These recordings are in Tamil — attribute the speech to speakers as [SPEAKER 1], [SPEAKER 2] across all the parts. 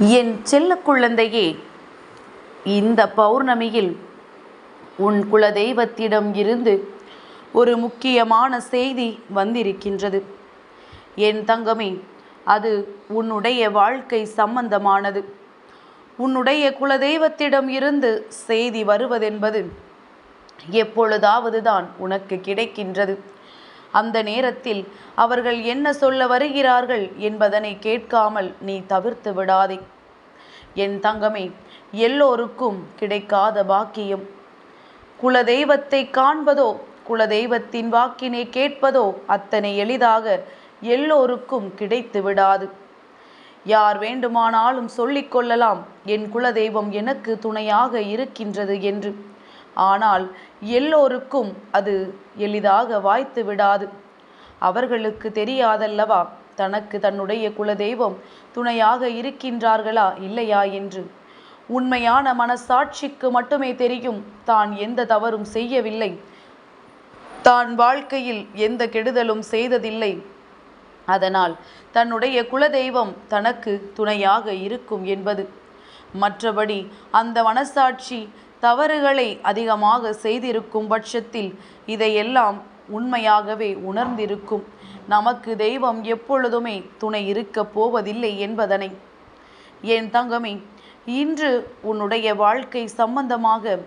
[SPEAKER 1] என் செல்ல குழந்தையே இந்த பௌர்ணமியில் உன் குலதெய்வத்திடம் இருந்து ஒரு முக்கியமான செய்தி வந்திருக்கின்றது. என் தங்கமே அது உன்னுடைய வாழ்க்கை சம்பந்தமானது. உன்னுடைய குலதெய்வத்திடம் இருந்து செய்தி வருவதென்பது எப்பொழுதாவது தான் உனக்கு கிடைக்கின்றது. அந்த நேரத்தில் அவர்கள் என்ன சொல்ல வருகிறார்கள் என்பதனை கேட்காமல் நீ தவிர்த்து விடாதே. என் தங்கமே எல்லோருக்கும் கிடைக்காத பாக்கியம். குலதெய்வத்தை காண்பதோ குலதெய்வத்தின் வாக்கினை கேட்பதோ அத்தனை எளிதாக எல்லோருக்கும் கிடைத்து விடாது. யார் வேண்டுமானாலும் சொல்லிக் கொள்ளலாம் என் குலதெய்வம் எனக்கு துணையாக இருக்கின்றது என்று. ஆனால் எல்லோருக்கும் அது எளிதாக வாய்த்து விடாது. அவர்களுக்கு தெரியாதல்லவா? தனக்கு தன்னுடைய குலதெய்வம் துணையாக இருக்கின்றார்களா? இல்லையா என்று. உண்மையான மனசாட்சிக்கு மட்டுமே தெரியும். தான் எந்த தவறும் செய்யவில்லை. தான் வாழ்க்கையில் எந்த கெடுதலும் செய்ததில்லை. அதனால் தன்னுடைய குலதெய்வம் தனக்கு துணையாக இருக்கும் என்பது. மற்றபடி அந்த மனசாட்சி தவறுகளை அதிகமாக செய்திருக்கும் பட்சத்தில் இதையெல்லாம் உண்மையாகவே உணர்ந்திருக்கும். நமக்கு தெய்வம் எப்பொழுதுமே துணை இருக்கப் போவதில்லை என்பதனை. என் தங்கமே இன்று உன்னுடைய வாழ்க்கை சம்பந்தமாக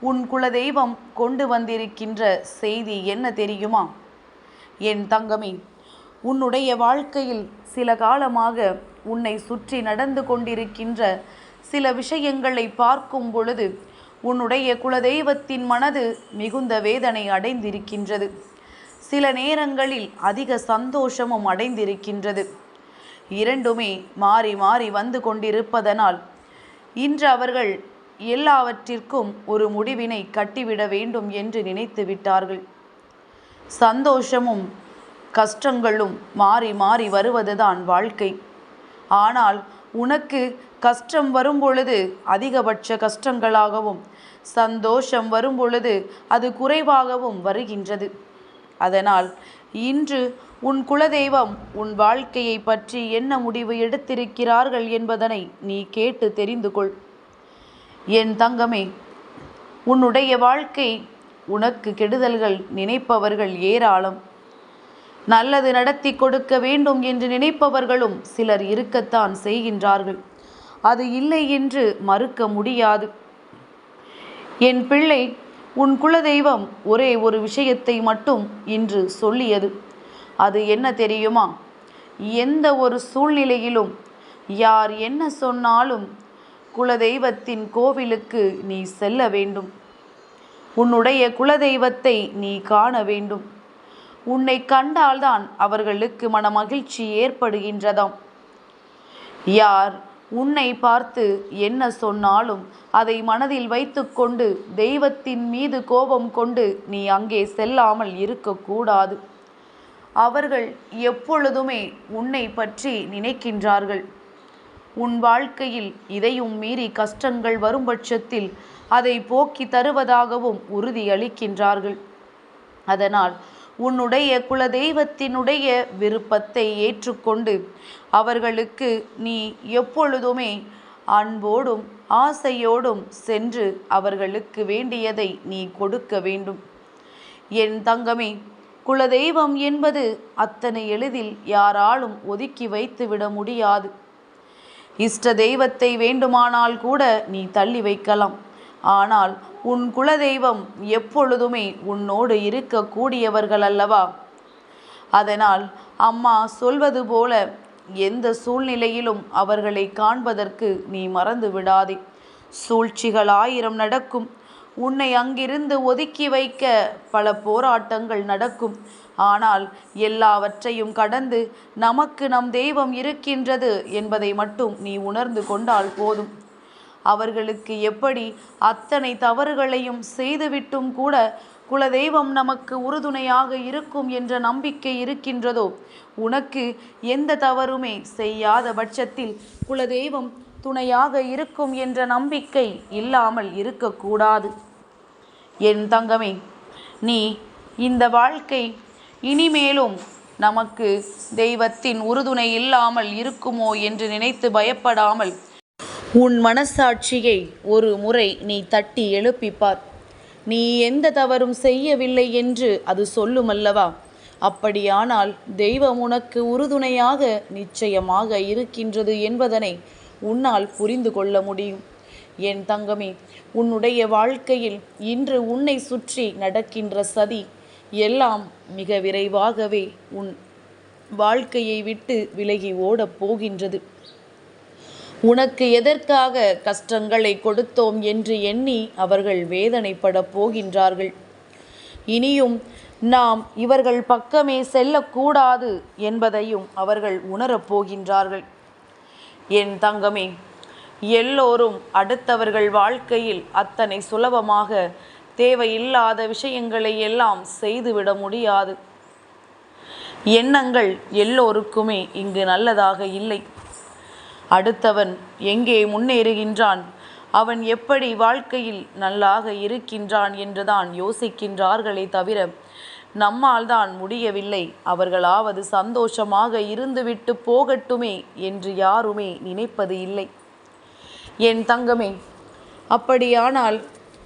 [SPEAKER 1] உன் குலதெய்வம் கொண்டு வந்திருக்கின்ற செய்தி என்ன தெரியுமா? என் தங்கமே உன்னுடைய வாழ்க்கையில் சில காலமாக உன்னை சுற்றி நடந்து கொண்டிருக்கின்ற சில விஷயங்களை பார்க்கும் பொழுது உன்னுடைய குலதெய்வத்தின் மனது மிகுந்த வேதனை அடைந்திருக்கின்றது. சில நேரங்களில் அதிக சந்தோஷமும் அடைந்திருக்கின்றது. இரண்டுமே மாறி மாறி வந்து கொண்டிருப்பதனால் இன்று அவர்கள் எல்லாவற்றிற்கும் ஒரு முடிவினை கட்டிவிட வேண்டும் என்று நினைத்து விட்டார்கள். சந்தோஷமும் கஷ்டங்களும் மாறி மாறி வருவதுதான் வாழ்க்கை. ஆனால் உனக்கு கஷ்டம் வரும்பொழுது அதிகபட்ச கஷ்டங்களாகவும் சந்தோஷம் வரும் பொழுது அது குறைவாகவும் வருகின்றது. அதனால் இன்று உன் குலதெய்வம் உன் வாழ்க்கையை பற்றி என்ன முடிவு எடுத்திருக்கிறார்கள் என்பதனை நீ கேட்டு தெரிந்து கொள். என் தங்கமே உன்னுடைய வாழ்க்கை உனக்கு கெடுதல்கள் நினைப்பவர்கள் ஏராளம். நல்லது நடத்தி கொடுக்க வேண்டும் என்று நினைப்பவர்களும் சிலர் இருக்கத்தான் செய்கின்றார்கள். அது இல்லை என்று மறுக்க முடியாது. என் பிள்ளை உன் குலதெய்வம் ஒரே ஒரு விஷயத்தை மட்டும் இன்று சொல்லியது. அது என்ன தெரியுமா? எந்த ஒரு சூழ்நிலையிலும் யார் என்ன சொன்னாலும் குலதெய்வத்தின் கோவிலுக்கு நீ செல்ல வேண்டும். உன்னுடைய குலதெய்வத்தை நீ காண வேண்டும். உன்னை கண்டால்தான் அவர்களுக்கு மனமகிழ்ச்சி ஏற்படுகின்றதாம். யார் உன்னை பார்த்து என்ன சொன்னாலும் அதை மனதில் வைத்துக்கொண்டு தெய்வத்தின் மீது கோபம் கொண்டு நீ அங்கே செல்லாமல் இருக்கக்கூடாது. அவர்கள் எப்பொழுதுமே உன்னை பற்றி நினைக்கின்றார்கள். உன் வாழ்க்கையில் இதையும் மீறி கஷ்டங்கள் வரும் பட்சத்தில் அதை போக்கி தருவதாகவும் உறுதியளிக்கின்றார்கள். அதனால் உன்னுடைய குலதெய்வத்தினுடைய விருப்பத்தை ஏற்றுக்கொண்டு அவர்களுக்கு நீ எப்பொழுதுமே அன்போடும் ஆசையோடும் சென்று அவர்களுக்கு வேண்டியதை நீ கொடுக்க வேண்டும். என் தங்கமே குலதெய்வம் என்பது அத்தனை எளிதில் யாராலும் ஒதுக்கி வைத்துவிட முடியாது. இஷ்ட தெய்வத்தை வேண்டுமானால் கூட நீ தள்ளி வைக்கலாம். ஆனால் உன் குலதெய்வம் எப்பொழுதுமே உன்னோடு இருக்கக்கூடியவர்கள் அல்லவா அதனால் அம்மா சொல்வது போல எந்த சூழ்நிலையிலும் அவர்களை காண்பதற்கு நீ மறந்து விடாதே. சூழ்ச்சிகள் ஆயிரம் நடக்கும். உன்னை அங்கிருந்து ஒதுக்கி வைக்க பல போராட்டங்கள் நடக்கும். ஆனால் எல்லாவற்றையும் கடந்து நமக்கு நம் தெய்வம் இருக்கின்றது என்பதை மட்டும் நீ உணர்ந்து கொண்டால் போதும். அவர்களுக்கு எப்படி அத்தனை தவறுகளையும் செய்துவிட்டும் கூட குலதெய்வம் நமக்கு உறுதுணையாக இருக்கும் என்ற நம்பிக்கை இருக்கின்றதோ? உனக்கு எந்த தவறுமே செய்யாத பட்சத்தில் குலதெய்வம் துணையாக இருக்கும் என்ற நம்பிக்கை இல்லாமல் இருக்கக்கூடாது. என் தங்கமே நீ இந்த வாழ்க்கை இனிமேலும் நமக்கு தெய்வத்தின் உறுதுணை இல்லாமல் இருக்குமோ என்று நினைத்து பயப்படாமல் உன் மனசாட்சியை ஒரு முறை நீ தட்டி எழுப்பிப்பார். நீ எந்த தவறும் செய்யவில்லை என்று அது சொல்லுமல்லவா? அப்படியானால் தெய்வம் உனக்கு உறுதுணையாக நிச்சயமாக இருக்கின்றது என்பதனை உன்னால் புரிந்து கொள்ள முடியும். என் தங்கமே உன்னுடைய வாழ்க்கையில் இன்று உன்னை சுற்றி நடக்கின்ற சதி எல்லாம் மிக விரைவாகவே உன் வாழ்க்கையை விட்டு விலகி ஓடப் போகின்றது. உனக்கு எதற்காக கஷ்டங்களை கொடுத்தோம் என்று எண்ணி அவர்கள் வேதனைப்படப் போகின்றார்கள். இனியும் நாம் இவர்கள் பக்கமே செல்லக்கூடாது என்பதையும் அவர்கள் உணரப் போகின்றார்கள். என் தங்கமே எல்லோரும் அடுத்தவர்கள் வாழ்க்கையில் அத்தனை சுலபமாக தேவையில்லாத விஷயங்களை எல்லாம் செய்துவிட முடியாது. எண்ணங்கள் எல்லோருக்குமே இங்கு நல்லதாக இல்லை. அடுத்தவன் எங்கே முன்னேறுகின்றான்? அவன் எப்படி வாழ்க்கையில் நல்லாக இருக்கின்றான் என்றுதான் யோசிக்கின்றார்களே தவிர நம்மால் தான் முடியவில்லை. அவர்களாவது சந்தோஷமாக இருந்துவிட்டு போகட்டுமே என்று யாருமே நினைப்பது இல்லை. என் தங்கமே அப்படியானால்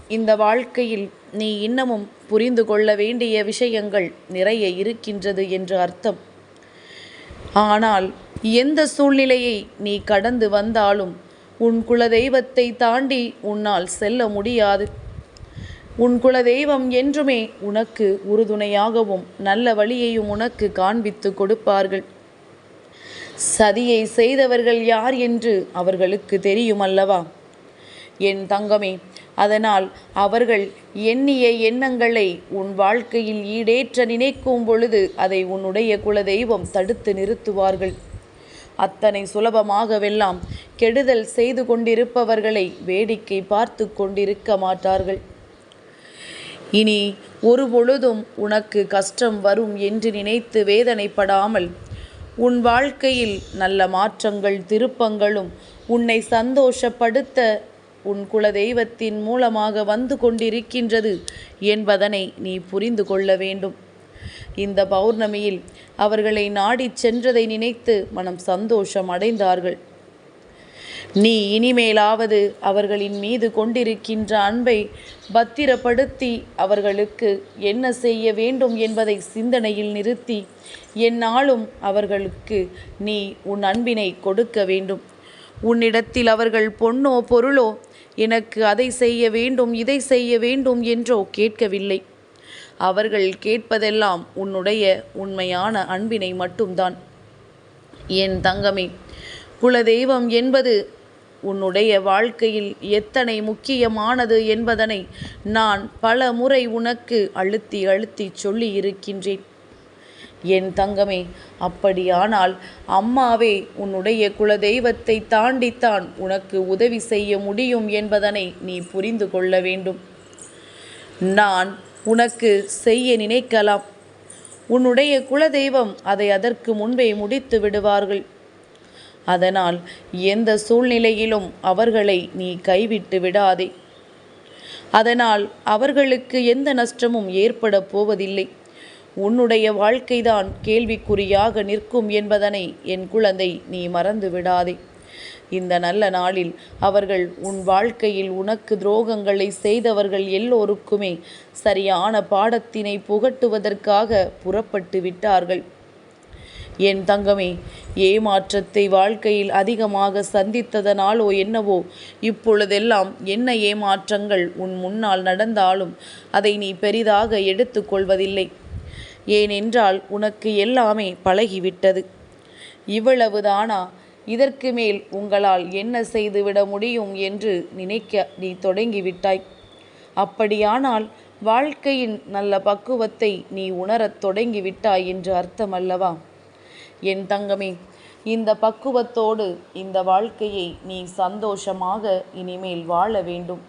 [SPEAKER 1] இந்த வாழ்க்கையில் நீ இன்னமும் புரிந்து கொள்ள வேண்டிய விஷயங்கள் நிறைய இருக்கின்றது என்று அர்த்தம். ஆனால் எந்த சூழ்நிலையை நீ கடந்து வந்தாலும் உன் குலதெய்வத்தை தாண்டி உன்னால் செல்ல முடியாது. உன் குலதெய்வம் என்றுமே உனக்கு உறுதுணையாகவும் நல்ல வழியையும் உனக்கு காண்பித்து கொடுப்பார்கள். சதியை செய்தவர்கள் யார் என்று அவர்களுக்கு தெரியும் அல்லவா என் தங்கமே அதனால் அவர்கள் எண்ணிய எண்ணங்களை உன் வாழ்க்கையில் ஈடேற்ற நினைக்கும் பொழுது அதை உன்னுடைய குலதெய்வம் தடுத்து நிறுத்துவார்கள். அத்தனை சுலபமாகவெல்லாம் கெடுதல் செய்து கொண்டிருப்பவர்களை வேடிக்கை பார்த்து கொண்டிருக்க மாட்டார்கள். இனி ஒரு பொழுதும் உனக்கு கஷ்டம் வரும் என்று நினைத்து வேதனைப்படாமல் உன் வாழ்க்கையில் நல்ல மாற்றங்கள் திருப்பங்களும் உன்னை சந்தோஷப்படுத்த உன் குலதெய்வத்தின் மூலமாக வந்து கொண்டிருக்கின்றது என்பதனை நீ புரிந்து கொள்ள வேண்டும். இந்த பௌர்ணமியில் அவர்களை நாடிச் சென்றதை நினைத்து மனம் சந்தோஷம் அடைந்தார்கள். நீ இனிமேலாவது அவர்களின் மீது கொண்டிருக்கின்ற அன்பை பத்திரப்படுத்தி அவர்களுக்கு என்ன செய்ய வேண்டும் என்பதை சிந்தனையில் நிறுத்தி எந்நாளும் அவர்களுக்கு நீ உன் அன்பினை கொடுக்க வேண்டும். உன்னிடத்தில் அவர்கள் பொன்னோ பொருளோ எனக்கு அதை செய்ய வேண்டும் இதை செய்ய வேண்டும் என்றோ கேட்கவில்லை. அவர்கள் கேட்பதெல்லாம் உன்னுடைய உண்மையான அன்பினை மட்டும்தான். என் தங்கமே குலதெய்வம் என்பது உன்னுடைய வாழ்க்கையில் எத்தனை முக்கியமானது என்பதனை நான் பல முறை உனக்கு அழுத்தி அழுத்தி சொல்லி இருக்கின்றேன் என் தங்கமே அப்படியானால் அம்மாவே உன்னுடைய குலதெய்வத்தை தாண்டித்தான் உனக்கு உதவி செய்ய முடியும் என்பதனை நீ புரிந்து கொள்ள வேண்டும். நான் உனக்கு செய்ய நினைக்கலாம். உன்னுடைய குலதெய்வம் அதை அதற்கு முன்பே முடித்து விடுவார்கள். அதனால் எந்த சூழ்நிலையிலும் அவர்களை நீ கைவிட்டு விடாதே. அதனால் அவர்களுக்கு எந்த நஷ்டமும் ஏற்பட போவதில்லை. உன்னுடைய வாழ்க்கைதான் கேள்விக்குறியாக நிற்கும் என்பதனை என் குழந்தை நீ மறந்து விடாதே. இந்த நல்ல நாளில் அவர்கள் உன் வாழ்க்கையில் உனக்கு துரோகங்களை செய்தவர்கள் எல்லோருக்குமே சரியான பாடத்தினை புகட்டுவதற்காக புறப்பட்டு விட்டார்கள். என் தங்கமே ஏமாற்றத்தை வாழ்க்கையில் அதிகமாக சந்தித்ததனாலோ என்னவோ இப்பொழுதெல்லாம் என்ன ஏமாற்றங்கள் உன் முன்னால் நடந்தாலும் அதை நீ பெரிதாக எடுத்துக்கொள்வதில்லை. ஏனென்றால் உனக்கு எல்லாமே பழகிவிட்டது. இவ்வளவுதானா? இதற்கு மேல் உங்களால் என்ன செய்துவிட முடியும் என்று நினைக்க நீ தொடங்கிவிட்டாய். அப்படியானால் வாழ்க்கையின் நல்ல பக்குவத்தை நீ உணரத் தொடங்கிவிட்டாய் என்று அர்த்தம் அல்லவா என் தங்கமே இந்த பக்குவத்தோடு இந்த வாழ்க்கையை நீ சந்தோஷமாக இனிமேல் வாழ வேண்டும்.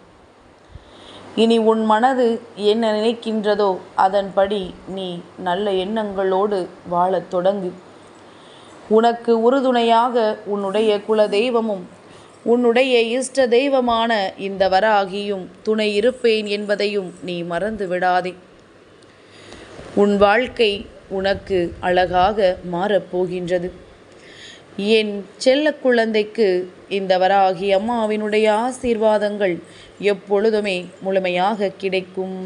[SPEAKER 1] இனி உன் மனது என்ன நினைக்கின்றதோ அதன்படி நீ நல்ல எண்ணங்களோடு வாழத் தொடங்கு. உனக்கு உறுதுணையாக உன்னுடைய குல தெய்வமும் உன்னுடைய இஷ்ட தெய்வமான இந்த வராகியும் துணை இருப்பேன் என்பதையும் நீ மறந்து விடாதே. உன் வாழ்க்கை உனக்கு அழகாக மாறப்போகின்றது என் செல்ல குழந்தைக்கு இந்த வராகி அம்மாவினுடைய ஆசீர்வாதங்கள் எப்பொழுதுமே முழுமையாக கிடைக்கும்.